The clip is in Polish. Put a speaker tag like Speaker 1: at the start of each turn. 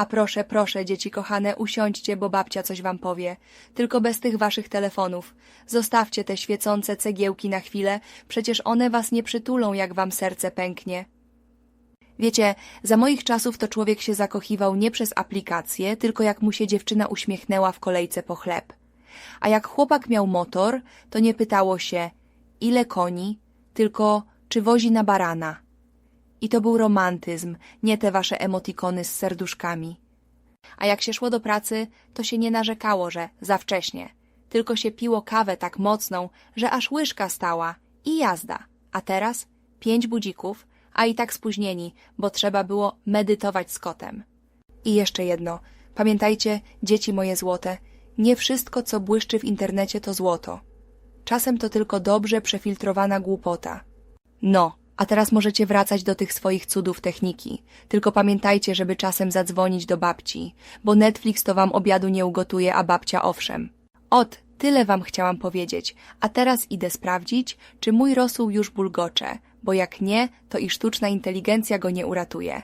Speaker 1: A proszę, proszę, dzieci kochane, usiądźcie, bo babcia coś wam powie. Tylko bez tych waszych telefonów. Zostawcie te świecące cegiełki na chwilę, przecież one was nie przytulą, jak wam serce pęknie. Wiecie, za moich czasów to człowiek się zakochiwał nie przez aplikację, tylko jak mu się dziewczyna uśmiechnęła w kolejce po chleb. A jak chłopak miał motor, to nie pytało się, ile koni, tylko czy wozi na barana. I to był romantyzm, nie te wasze emotikony z serduszkami. A jak się szło do pracy, to się nie narzekało, że za wcześnie, tylko się piło kawę tak mocną, że aż łyżka stała i jazda. A teraz pięć budzików, a i tak spóźnieni, bo trzeba było medytować z kotem. I jeszcze jedno. Pamiętajcie, dzieci moje złote, nie wszystko, co błyszczy w internecie, to złoto. Czasem to tylko dobrze przefiltrowana głupota. No, a teraz możecie wracać do tych swoich cudów techniki. Tylko pamiętajcie, żeby czasem zadzwonić do babci, bo Netflix to wam obiadu nie ugotuje, a babcia owszem. Ot, tyle wam chciałam powiedzieć, a teraz idę sprawdzić, czy mój rosół już bulgocze, bo jak nie, to i sztuczna inteligencja go nie uratuje.